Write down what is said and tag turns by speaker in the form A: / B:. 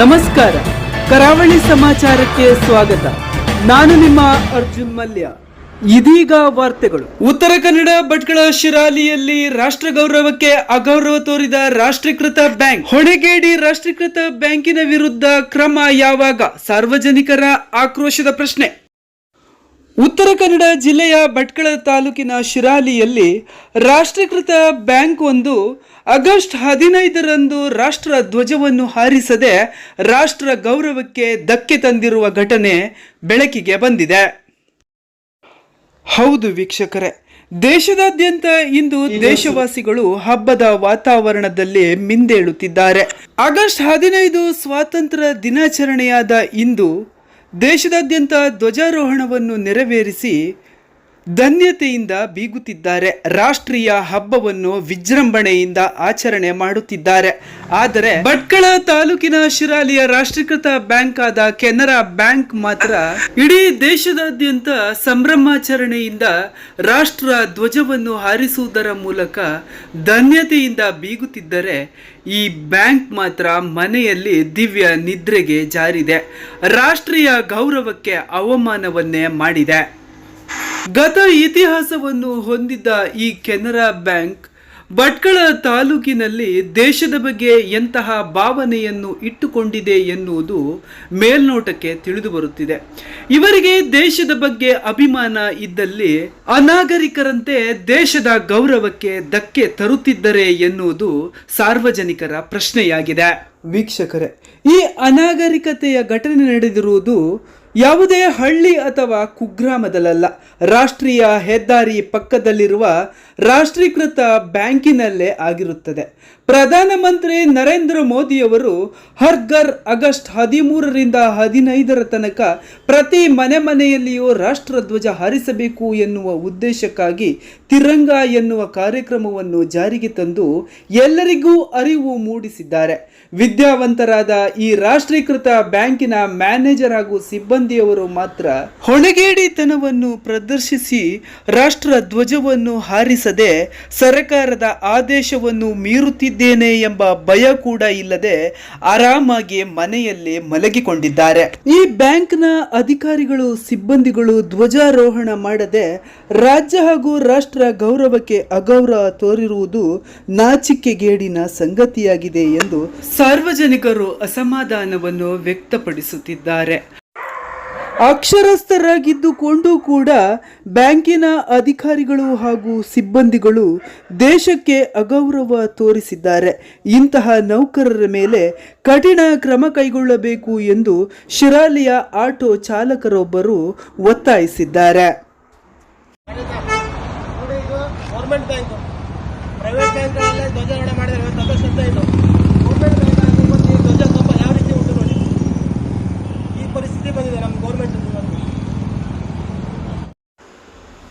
A: ನಮಸ್ಕಾರ. ಕರಾವಳಿ ಸಮಾಚಾರಕ್ಕೆ ಸ್ವಾಗತ. ನಾನು ನಿಮ್ಮ ಅರ್ಜುನ್ ಮಲ್ಯ. ಇದೀಗ ವಾರ್ತೆಗಳು. ಉತ್ತರ ಕನ್ನಡ ಭಟ್ಕಳ ಶಿರಾಲಿಯಲ್ಲಿ ರಾಷ್ಟ್ರ ಗೌರವಕ್ಕೆ ಅಗೌರವ ತೋರಿದ ರಾಷ್ಟ್ರೀಕೃತ ಬ್ಯಾಂಕ್. ಹೊಣೆಗೇಡಿ ರಾಷ್ಟ್ರೀಕೃತ ಬ್ಯಾಂಕಿನ ವಿರುದ್ಧ ಕ್ರಮ ಯಾವಾಗ? ಸಾರ್ವಜನಿಕರ ಆಕ್ರೋಶದ ಪ್ರಶ್ನೆ. ಉತ್ತರ ಕನ್ನಡ ಜಿಲ್ಲೆಯ ಭಟ್ಕಳ ತಾಲೂಕಿನ ಶಿರಾಲಿಯಲ್ಲಿ ರಾಷ್ಟ್ರೀಕೃತ ಬ್ಯಾಂಕ್ ಒಂದು ಆಗಸ್ಟ್ ಹದಿನೈದರಂದು ರಾಷ್ಟ್ರ ಧ್ವಜವನ್ನು ಹಾರಿಸದೆ ರಾಷ್ಟ್ರ ಗೌರವಕ್ಕೆ ಧಕ್ಕೆ ತಂದಿರುವ ಘಟನೆ ಬೆಳಕಿಗೆ ಬಂದಿದೆ. ಹೌದು ವೀಕ್ಷಕರೇ, ದೇಶದಾದ್ಯಂತ ಇಂದು ದೇಶವಾಸಿಗಳು ಹಬ್ಬದ ವಾತಾವರಣದಲ್ಲಿ ಮಿಂದೇಳುತ್ತಿದ್ದಾರೆ. ಆಗಸ್ಟ್ ಹದಿನೈದು ಸ್ವಾತಂತ್ರ್ಯ ದಿನಾಚರಣೆಯಾದ ಇಂದು ದೇಶದಾದ್ಯಂತ ಧ್ವಜಾರೋಹಣವನ್ನು ನೆರವೇರಿಸಿ ಧನ್ಯತೆಯಿಂದ ಬೀಗುತ್ತಿದ್ದಾರೆ. ರಾಷ್ಟ್ರೀಯ ಹಬ್ಬವನ್ನು ವಿಜೃಂಭಣೆಯಿಂದ ಆಚರಣೆ ಮಾಡುತ್ತಿದ್ದಾರೆ. ಆದರೆ ಭಟ್ಕಳ ತಾಲೂಕಿನ ಶಿರಾಲಿಯ ರಾಷ್ಟ್ರೀಕೃತ ಬ್ಯಾಂಕ್ ಆದ ಕೆನರಾ ಬ್ಯಾಂಕ್ ಮಾತ್ರ ಇಡೀ ದೇಶದಾದ್ಯಂತ ಸಂಭ್ರಮಾಚರಣೆಯಿಂದ ರಾಷ್ಟ್ರ ಧ್ವಜವನ್ನು ಹಾರಿಸುವುದರ ಮೂಲಕ ಧನ್ಯತೆಯಿಂದ ಬೀಗುತ್ತಿದ್ದರೆ ಈ ಬ್ಯಾಂಕ್ ಮಾತ್ರ ಮನೆಯಲ್ಲಿ ದಿವ್ಯ ನಿದ್ರೆಗೆ ಜಾರಿದೆ. ರಾಷ್ಟ್ರೀಯ ಗೌರವಕ್ಕೆ ಅವಮಾನವನ್ನೇ ಮಾಡಿದೆ. ಗತ ಇತಿಹಾಸವನ್ನು ಹೊಂದಿದ್ದ ಈ ಕೆನರಾ ಬ್ಯಾಂಕ್, ಭಟ್ಕಳ ತಾಲೂಕಿನಲ್ಲಿ ದೇಶದ ಬಗ್ಗೆ ಎಂತಹ ಭಾವನೆಯನ್ನು ಇಟ್ಟುಕೊಂಡಿದೆ ಎನ್ನುವುದು ಮೇಲ್ನೋಟಕ್ಕೆ ತಿಳಿದು ಬರುತ್ತಿದೆ. ಇವರಿಗೆ ದೇಶದ ಬಗ್ಗೆ ಅಭಿಮಾನ ಇದ್ದಲ್ಲಿ ಅನಾಗರಿಕರಂತೆ ದೇಶದ ಗೌರವಕ್ಕೆ ಧಕ್ಕೆ ತರುತ್ತಿದ್ದರೆ ಎನ್ನುವುದು ಸಾರ್ವಜನಿಕರ ಪ್ರಶ್ನೆಯಾಗಿದೆ. ವೀಕ್ಷಕರೇ, ಈ ಅನಾಗರಿಕತೆಯ ಘಟನೆ ನಡೆದಿರುವುದು ಯಾವುದೇ ಹಳ್ಳಿ ಅಥವಾ ಕುಗ್ರಾಮದಲ್ಲ ರಾಷ್ಟ್ರೀಯ ಹೆದ್ದಾರಿ ಪಕ್ಕದಲ್ಲಿರುವ ರಾಷ್ಟ್ರೀಕೃತ ಬ್ಯಾಂಕಿನಲ್ಲೇ ಆಗಿರುತ್ತದೆ. ಪ್ರಧಾನಮಂತ್ರಿ ನರೇಂದ್ರ ಮೋದಿಯವರು ಹರ್ಗರ್ ಆಗಸ್ಟ್ ಹದಿಮೂರರಿಂದ ಹದಿನೈದರ ತನಕ ಪ್ರತಿ ಮನೆ ಮನೆಯಲ್ಲಿಯೂ ರಾಷ್ಟ್ರಧ್ವಜ ಹಾರಿಸಬೇಕು ಎನ್ನುವ ಉದ್ದೇಶಕ್ಕಾಗಿ ತಿರಂಗ ಎನ್ನುವ ಕಾರ್ಯಕ್ರಮವನ್ನು ಜಾರಿಗೆ ತಂದು ಎಲ್ಲರಿಗೂ ಅರಿವು ಮೂಡಿಸಿದ್ದಾರೆ. ವಿದ್ಯಾವಂತರಾದ ಈ ರಾಷ್ಟ್ರೀಕೃತ ಬ್ಯಾಂಕಿನ ಮ್ಯಾನೇಜರ್ ಹಾಗೂ ಸಿಬ್ಬಂದಿಯವರು ಮಾತ್ರ ಹೊಣೆಗೇಡಿತನವನ್ನು ಪ್ರದರ್ಶಿಸಿ ರಾಷ್ಟ್ರ ಧ್ವಜವನ್ನು ಹಾರಿಸದೆ ಸರಕಾರದ ಆದೇಶವನ್ನು ಮೀರುತ್ತಿದ್ದೇನೆ ಎಂಬ ಭಯ ಕೂಡ ಇಲ್ಲದೆ ಆರಾಮಾಗಿ ಮನೆಯಲ್ಲಿ ಮಲಗಿಕೊಂಡಿದ್ದಾರೆ. ಈ ಬ್ಯಾಂಕ್ನ ಅಧಿಕಾರಿಗಳು, ಸಿಬ್ಬಂದಿಗಳು ಧ್ವಜಾರೋಹಣ ಮಾಡದೆ ರಾಜ್ಯ ಹಾಗೂ ರಾಷ್ಟ್ರ ಗೌರವಕ್ಕೆ ಅಗೌರವ ತೋರಿರುವುದು ನಾಚಿಕೆಗೇಡಿನ ಸಂಗತಿಯಾಗಿದೆ ಎಂದು ಸಾರ್ವಜನಿಕರು ಅಸಮಾಧಾನವನ್ನು ವ್ಯಕ್ತಪಡಿಸುತ್ತಿದ್ದಾರೆ. ಅಕ್ಷರಸ್ಥರಾಗಿದ್ದುಕೊಂಡು ಕೂಡ ಬ್ಯಾಂಕಿನ ಅಧಿಕಾರಿಗಳು ಹಾಗೂ ಸಿಬ್ಬಂದಿಗಳು ದೇಶಕ್ಕೆ ಅಗೌರವ ತೋರಿಸಿದ್ದಾರೆ. ಇಂತಹ ನೌಕರರ ಮೇಲೆ ಕಠಿಣ ಕ್ರಮ ಕೈಗೊಳ್ಳಬೇಕು ಎಂದು ಶಿರಾಲಿಯ ಆಟೋ ಚಾಲಕರೊಬ್ಬರು ಒತ್ತಾಯಿಸಿದ್ದಾರೆ.
B: ಗೌರ್ಮೆಂಟ್ ಬ್ಯಾಂಕು ಪ್ರೈವೇಟ್ ಬ್ಯಾಂಕ್ಗಳಲ್ಲಿ ಧ್ವಜಾರೋಹಣ ಮಾಡಿದ್ರೆ ಇವತ್ತು ಆಗಸ್ಟ್ ಹದಿನೈದು ಗೌರ್ಮೆಂಟ್ ಬ್ಯಾಂಕ್ ಆಗಿ ಬಂದು ಈ ಧ್ವಜ ಸ್ತಂಭ ಯಾವ ರೀತಿ ಉಂಟು ನೋಡಿ ಈ ಪರಿಸ್ಥಿತಿ ಬಂದಿದೆ ನಮ್ಮ ಗೌರ್ಮೆಂಟ್